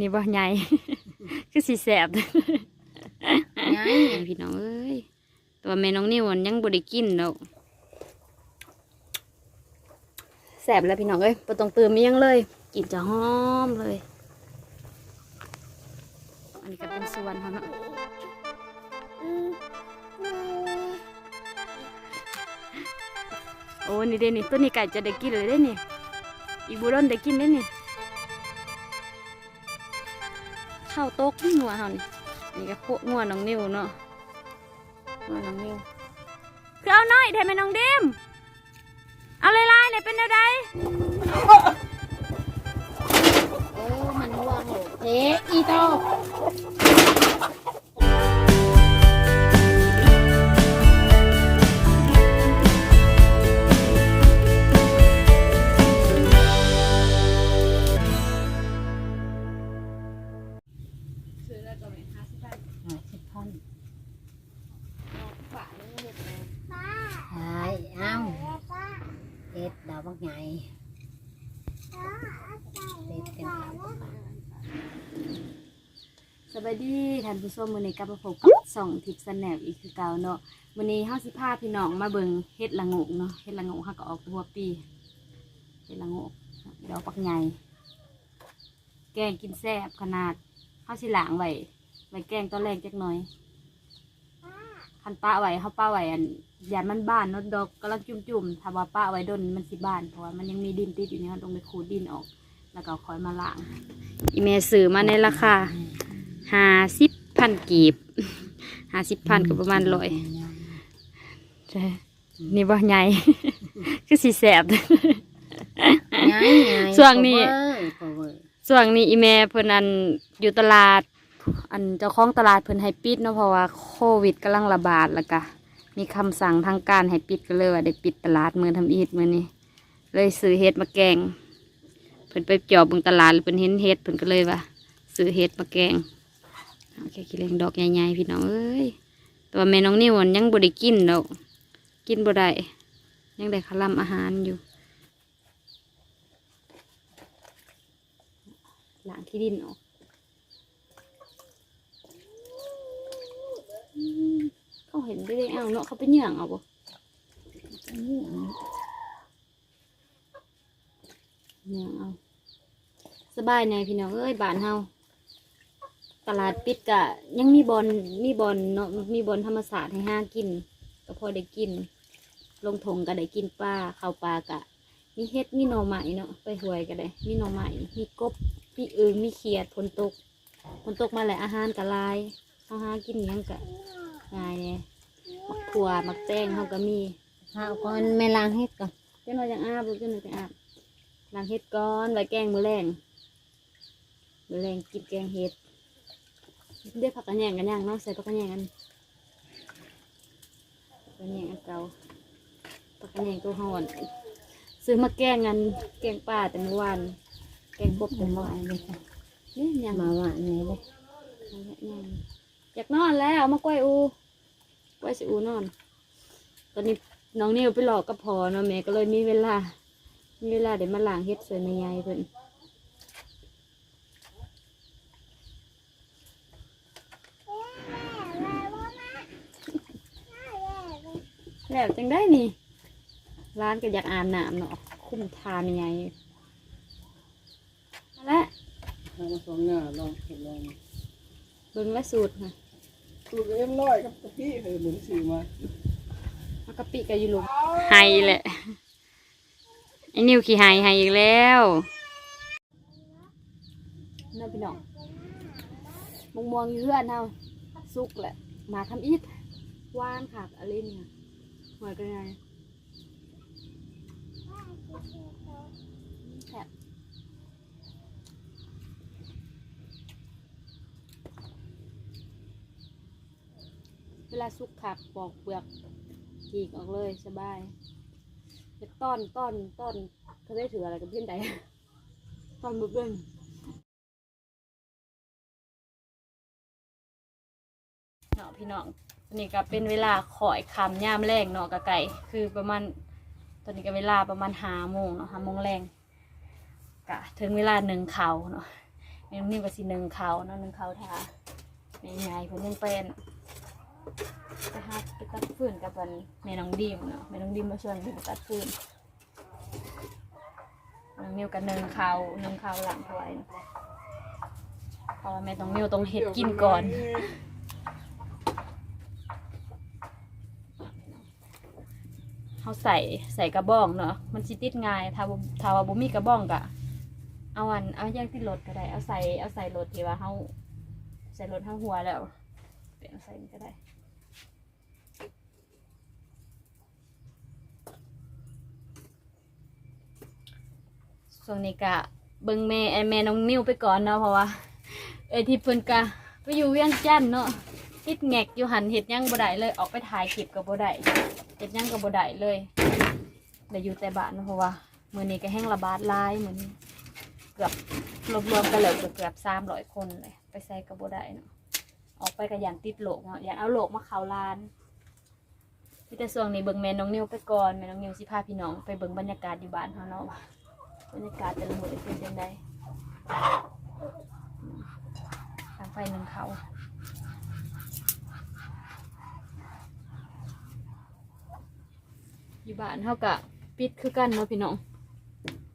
นี่บ่ใหญ่ คือสีแสบไงพี่น้องเอ้ยตัวแม่น้องนิวมันยังบ่ได้กินดอกแสบแล้วพี่น้องเอ้ยบ่ต้องเติมอิหยังเลยกลินจะหอมเลย อันนี้ก็เป็นส่วนเขาเนาะโอ้นี่เด้นี่ตัวนี้ไก่จะได้กินเลยเด้นี่อีบูรอนได้กินได้นี่ ข้าโต๊กนี่หัวเฮานี่นี่ก็พวกงัวน้องนิวเนาะงัวน้องนิวคือเอาน้อยแทนไหมน้องดิมเอาลายๆเนี่ยเป็นอะไรเออมันว่างเหรอเจ๊อีโต ผู้ชมมื้อนี้กลับมาพบกับส่องทิพย์สแนปอีกคือเก่าเนาะมื้อนี้เฮาสิพาพี่น้องมาเบิ่งเฮ็ดละงกเนาะเฮ็ดละงกเฮาก็ออกทั่วปีเฮ็ดละงกดอกปักใหญ่แกงกินแซ่บขนาดเฮาสิล้างไว้ไว้แกงตอนแรกจักหน่อยคันป้าไว้เฮาป้าไว้อันยามันบ้านเนาะดอกกำลังจุ่มๆถ้าว่าป้าไว้ดนมันสิบ้านเพราะว่ามันยังมีดินติดอยู่นี่เฮาต้องไปขูดดินออกแล้วก็คอยมาล้างอีเมซื้อมาในราคาห้าสิบ พันกีบห้าสิบพันก็ประมาณร้อยใช่นี่ว่าใหญ่คือสีแสบไงไงช่วงนี้โคเวอร์ส่วนนี้อีเมเพิ่นอันอยู่ตลาด อันเจ้าของตลาดเพิ่นให้ปิดเนาะเพราะว่าโควิดกำลังระบาดแล้วก็มีคำสั่งทางการให้ปิดก็เลยว่าได้ปิดตลาดมือทำอีดมือนี้เลยซื้อเฮ็ดมาแกงเพิ่นไปจอบเบิ่งตลาดแล้วเพิ่นเห็นเฮ็ดเพิ่นก็เลยว่าซื้อเฮ็ดมาแกง โอเคกิเลงดอกใหญ่ๆพี่น้องเอ้ยแต่ว่าแม่น้องนิวนยังบ่ได้กินดอกกินบ่ได้ยังได้คลำอาหารอยู่ล้างที่ดินออกเขาเห็นไปเลยเอาเนาะเขาไปเหยื่องเอาบ่เหยื่องเอาสบายแน่พี่น้องเอ้ยบ้านเฮา ตลาดปิดกะ ยังมีบอลมีบอลเนาะมีบอลธรรมศาสตร์ให้ห้ากิน ก็พอได้กิน ลงทงก็ได้กินปลาข้าวปลากะ มีเฮ็ดมีหน่อไม้เนาะไปหวยก็ได้มีหน่อไม้มีกบมีอึ่งมีเขียดฝนตกฝนตกมาแหละอาหารกะลายเอาหากินหยังกะง่ายเนี่ยมักถั่วมักแตงเฮาก็มีข้าวก่อนแม่ล้างเฮ็ดก่อนเจ้าหน่อยจังอาบลูกเจ้าหน่อยจังอาบล้างเฮ็ดก้อนไว้แกงมือแรงมือแรงกินแกงเฮ็ด เรียกผักกระแยงกันย่างเนาะใส่ผักกระแยงกันผักกระแยงอันเก่าผักกระแยงตัวห่อนซื้อมาแกงกันแกงป่าแต่เมื่อวานแกงกบแต่จะเมื่อมาวานเลยค่ะนี่ยังมาหวานนี่เลยยังอยากนอนแล้วเอามากล้วยอูกล้วยสิอูนอน ตอนนี้น้องนิวไปหลอกกับพอเนาะแม่ก็เลยมีเวลามีเวลาเดี๋ยวมาล้างเฮ็ดสวยในยายเพิ่น แล้วจังได้นี่ ร้านก็อยากอาบน้ำเนาะ คุ้มทานยังไงนั่นแหละทางสองหน้าลองทดลองเบิ่งและสูตรค่ะสูตรเอ็มร้อยกับกะทิเคยเหมือนซื้อมาเอากะปิกับยูลุมไฮแหละ ไอ้นิวขี่ไฮไฮอีกแล้วน้าพี่น้องมงมวงอยู่เพื่อนเฮาสุกแหละ มาทำอิดว่านค่ะอะไรเนี่ย หอยกันไงแซ่บเวลาสุกขักปอกเปลือกฉีกออกเลยสบายเฮ็ดต้อนต้อนต้อนเขาได้ถืออะไรกับเพื่อนใดต้อนบุบเบิ้งเนาะพี่น้องตอน นี้ก็เป็นเวลาขอยคำย่ามแรงเนาะกะไก่คือประมาณตอนนี้ก็เวลาประมาณห้าโมงเนาะหาโมงแรงกะถึงเวลาหนึ่งเขาเนาะแม่น้องนิวก็สิหนึ่งเขาเนาะหนึ่งเขาทาแม่ใหญ่เพิ่นยังเป็นไปหาไปตัดฟืนกับวันแม่น้องดิมเนาะแม่น้องดิมมาชวนไปตัดฟืนน้องนิวกับหนึ่งเขาหนึ่งเขาหลังถวายเนาะเพราะว่าแม่ต้องนิวต้องเฮ็ดกินก่อน เขาใส่ใส่กระบ้องเนาะมันสิติดง่ายถ้าบ่ถ้าว่าบ่มีกระบ้องก็เอาอันเอาแยกที่รถก็ได้ เอาใส่เอาใส่รถที่ว่าเฮาใส่รถเฮาหัวแล้วเปลี่ยนใส่ก็ได้ส่วนนี้ก็เบิงแม่ไอ้แม่น้องนิ้วไปก่อนเนาะเพราะว่า เอ้ยที่เพิ่นก็ไปอยู่เวียงจันทน์เนาะ ติดแงกอยู่หันเฮ็ดหยังบ่ได้เลย ออกไปถ่ายคลิปก็บ่ได้เฮ็ดหยังก็บ่ได้เลยได้อยู่แต่บ้านเพราะว่ามือนี้ก็แห้งระบาดลายเหมือนเกือบรวมๆกันแล้วก็เกือบ300คนเลย ไปใส่ก็บ่ได้เนาะออกไปก็ย่านติดโรคเนาะย่านเอาโรคมาเขาร้านมีแต่ช่วงนี้เบิ่งแม่น้องนิวไปก่อนแม่น้องนิวสิพาพี่น้องไปเบิ่งบรรยากาศอยู่บ้านเฮาเนาะบรรยากาศแต่ละมื้อเป็นจังไดทางไฟหนึ่งเขา อยู่บ้านเท่ากับปิดคือกันเนาะพี่น้อง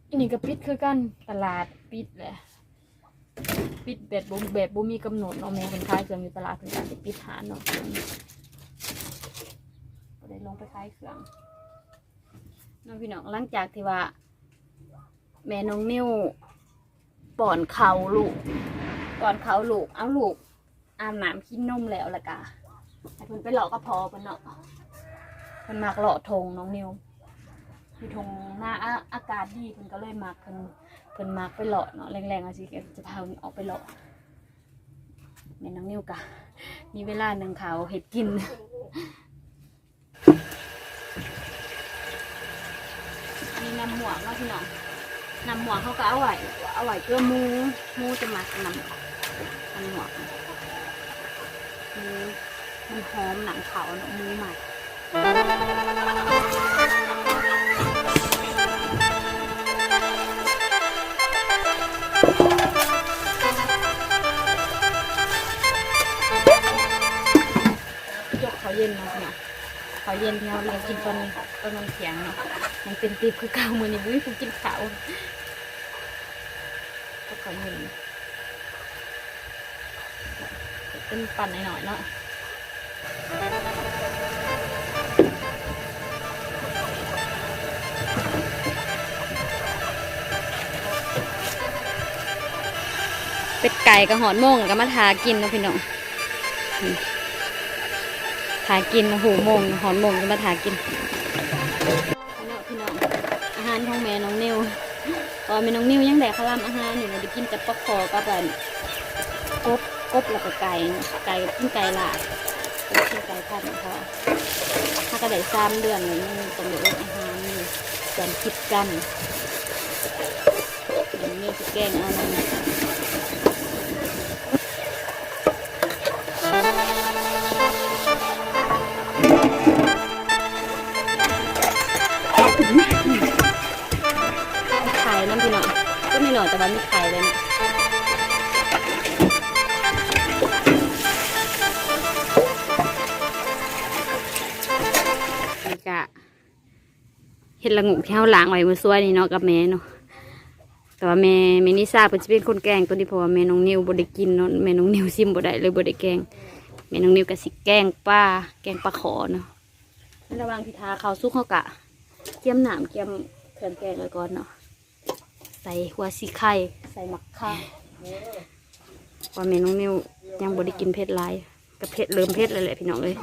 อันนี้ก็ปิดคือกันตลาดปิดแหละปิดแบบบ่แบบบ่มีกำหนดเนาะแม่คนขายเครื่องอยู่ตลาดเพิ่นก็สิปิดหานเนาะก็ได้ลงไปขายเครื่องเน้องพี่น้องหลังจากที่ว่า แม่น้องนิ้วป้อนเขาลูกป้อนเขาลูกเอาลูกอาบน้ำกินนมแล้วละกะให้เพิ่นไปหลอกกระพาะเพิ่นเนาะ มันมักเลาะทงน้องนิวอยู่ทงหน้าอาอากาศดีเพิ่นก็เลยมักเพิ่นเพิ่นมักไปเลาะเนาะแรงๆอาสิจะพาเพิ่นออกไปเลาะแม่น้องนิวกะมีเวลาหนึ่งเขาวเห็ดกินอันนี้นำหมวเนาะพี่น้องนำหมวเขาก็เอาไหว้เอาไหว้เพื่อมูมูจะมักนำนำหมวมันหอมหนังเขาเนาะมูหมัก ยกเขาเย็นเนาะเนาะเขาเย็นที่เราเรียนกินตอนตอนมันเสียงเนาะมันเป็นติบคือเก่ามือนี่บุ้ยผมกินข้าวก็เขาเย็นเป็นปั่นหน่อยๆเนาะ เป็ดไก่กับหอนโม่งก็มาทากินนะพี่น้องถากินโอ้โหโมงหอนโมงจะมาถากินเนาะพี่น้องอาหารของแม่น้องนิวตอนแม่น้องนิวยังแดกข้าวรามอาหารอยู่นะจะกินจับปลาคอกับแบบกบกบแล้วก็ไก่ไก่กินไก่ลาดกินไก่พันธุ์เขาถ้ากระไดสามเดือนเลยต้องได้ออาหารนี่จนคิดกันเดี๋ยวนี้จะแกล้งเอานั่น ว่ามีไข่เลยเนี่กะเห็ดละงูที่เฮาล้างไว้เมื่อซวยนี่เนาะกับแม่เนาะแต่ว่าแม่แม่นิซาเพิ่นสิเป็นคนแกงตัวนี้เพราะว่าแม่น้องนิวบ่ได้กินเนาะแม่น้องนิวซิมบ่ได้เลยบ่ได้แกงแม่น้องนิวก็สิแกงป้าแกงปลาขอเนาะระหว่างที่ทาข้าวสุกเฮากะเกี่ยมหนามเกี่ยมเครื่องแกงไว้ก่อนเนาะ ใส่หัวสีไข่ใส่หมักข่าเพราเมนูนิวยังบไดิกินเผ็ดหลายกับเผ็ดเริ่มเผ็ดเลยแหละพี่น้องเลย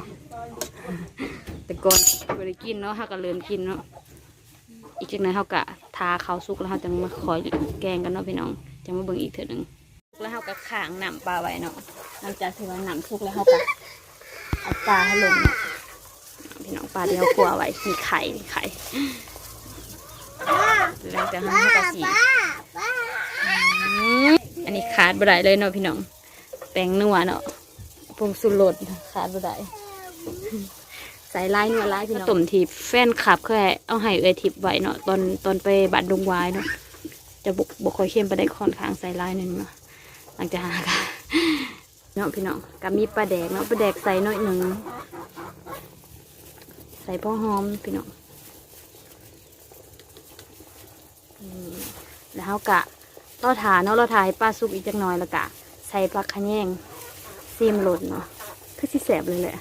แต่ก่อนบไดิกินเนาะถ้าก็เริ่มกินเนาะอีกจากนั้นเขากะทาข้าวสุกแล้วเขาจะมาคอยแกงกันเนาะพี่น้องจะมาเบิ่งอีกเถอะหนึ่งแล้วเขาก็ข้างหน้ำปลาไว้เนาะหลังจากที่ว่าน้ำสุกแล้วเขาก็เอาปลาให้ลงเนาะพี่น้องปลาที่เขากลัวไว้มีไข่มีไข่ หลังจากนั้นเขาก็สีอันนี้ขาดบ่ได้เลยเนาะพี่น้องแป้งนัวเนาะผงสุรสขาดบ่ได้ใส่ลายนัวลายพี่น้องต้มทีแฟนขับเคยเอาให้เอยทิพย์ไว้เนาะตอนตอนไปบัดดงวายเนาะจะบกบกค่อยเข้มไปได้ค่อนข้างใส่ลายหนึ่งเนาะหลังจากหาค่ะเนาะพี่น้องก็มีปลาแดกเนาะปลาแดกใส่หน่อยหนึ่งใส่พ่อหอมพี่น้องอืม แล้วเขากะเราถาเนาะเราถ่ายปลาสุกอีกจักหน่อยแล้วกะ ใส่ปลาขะแยงซีมหล่นเนาะคือสิแสบเลยแหละ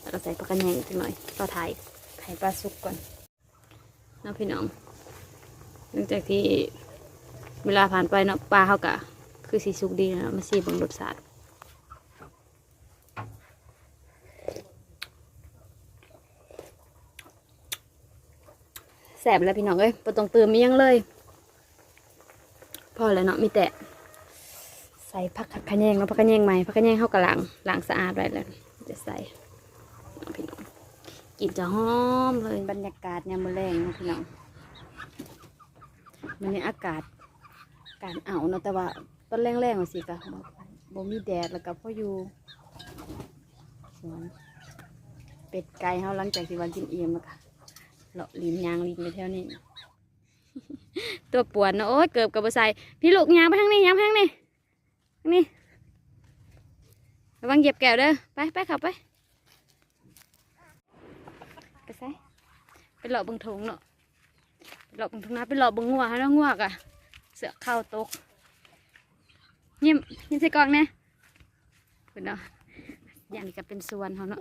แล้วก็ใส่ปลาขะแยงอีกจักหน่อยเราถ่ายถ่ายปลาสุกก่อนเนาะพี่น้องหลังจากที่เวลาผ่านไปเนาะปลาเขากะ คือสีสุกดีนะมาซีบังรสชาติ แสบแล้วพี่น้องเอ้ยปต้องเติมมียังเลย พอแล้วเนาะมีแต่ใส่ผักขะแยงเนาะผักขะแยงใหม่ผักขะแยงเข้ากระหลังหล้างสะอาดไว้แล้วจะใส่พี่น้องกลินจะหอมเลยบรรยากาศยามมื้อแรงนะพี่น้องมันนี้อากาศการเอาเนาะแต่ว่าต้นแรงๆว่าสิกะบ่บ่มีแดดแล้วก็พออยู่สวนเป็ดไก่เฮาหลังจากที่ว่ากินเอี่ยมแล้วก็ เลาะลินยางลินไปแถวนี้ ตัวปวดเนาะโอ้ยเกือบกับบ่ใส่พี่ลูกยางไปทางนี้ยางไปทางนี้ทางนี้ระวังเหยียบแก้วเด้อไปไปเขับไปไปใส่ไปเลาะเบิ่งทงเนาะไปเลาะเบิ่งทงนาไปเลาะเบิ่งงัวให้น้องงัวกะเสือเข้าตกยิ้มยิ้มใส่กล่องนะคุณเนาะอย่างนี้ก็เป็นส่วนเขาเนาะ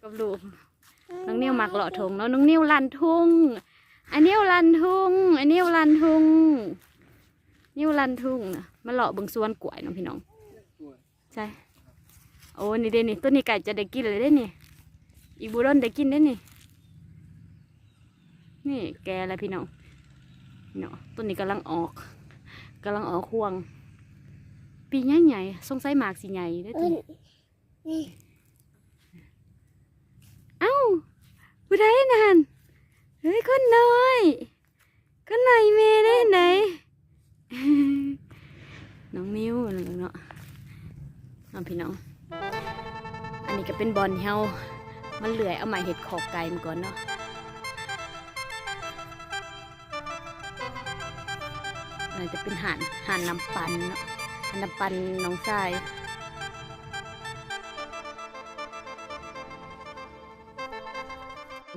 กับลูก น้องนิ้วมักเลาะทงเนาะน้องนิ้วลันทุ่งอันนิ้วลันทุ่งอันนิ้วลันทุ่งนิ้วลันทุ่งนะมาเลาะบิ่งส่วนกล้วยน้องพี่น้องใช่โอ้นี่เด้นี่ต้นนี้ไก่จะได้กินเลยเด้นี่อีบุรอนได้กินได้นี่นี่แกแล้วพี่น้องเนาะต้นนี้กำลังออกกำลังออกห่วง ปีใหญ่ใหญ่สงสัยหมากสีใหญ่ได้อตัวนี้ เอ้าผู้ใดนั่นเฮ้ยคนน้อยคนไหนเมย์ได้ไหนน้องนิ้วนเนาะน้องพี่น้อง อันนี้ก็เป็นบอลเฮามันเหลือยเอาหมาเห็ดขอบไก่มาก่อนเนาะอาจจะเป็นห่านห่านน้ำปันเนาะห่านน้ำปันน้องทราย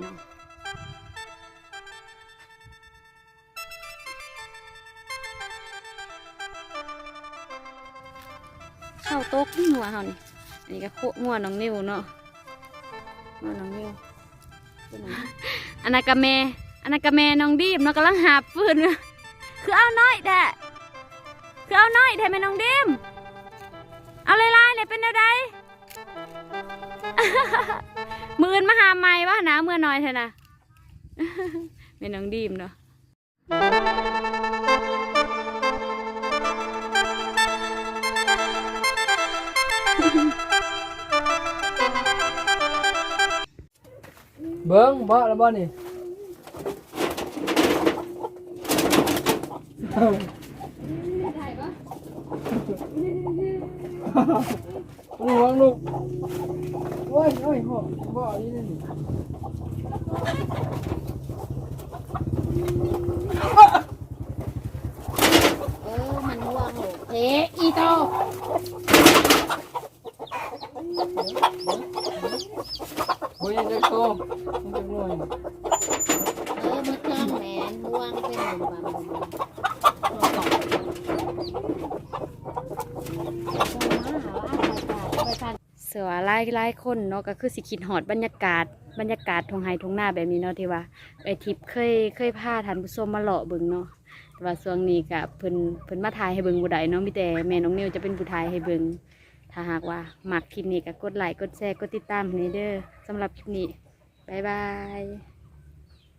นะเข้าวโต๊ะนี่หัวเขานี่อันนี้ก็โคงัวน้องนิวเนาะงัวน้องนิวอันนั้นกะแม่อันนั้นกะแม่น้องดีมเนาะกำลังหาฟืนคือเอาน้อยแท้คือเอาน้อยแท้แม่น้องดิมเอาลายๆเนี่ยเป็นอะไร มือนมาหาไม่วะนะเมื่อน้อยเถอะนะแม่น้องดิมเนาะเบิ้งบ่แล้วบ่นี่ระ วังลูกโอ้ยโอ้ยพ่อบ่นี่นี่เออมันห่วงลูกเทอีโตโอ้ยเด็กโตมันจะง่วย เออมันเครื่องแหมนห่วงเป็นหนึ่งวันไปพัน ว่าไล่ไล่คนเนาะก็คือสิคิดหอดบรรยากาศบรรยากาศทงไฮทงหน้าแบบนี้เนาะที่ว่าไอทิพย์เคยเคยพาท่านผู้ชมมาเลาะเบิ่งเนาะแต่ว่าช่วงนี้ก็เพิ่นเพิ่นมาถ่ายให้เบิ่งบ่ได้เนาะมีแต่แม่น้องนิวจะเป็นผู้ถ่ายให้เบิ่งถ้าหากว่ามักคลิปนี้ก็กดไลค์กดแชร์กดติดตามให้เด้อสำหรับคลิปนี้บ๊ายบาย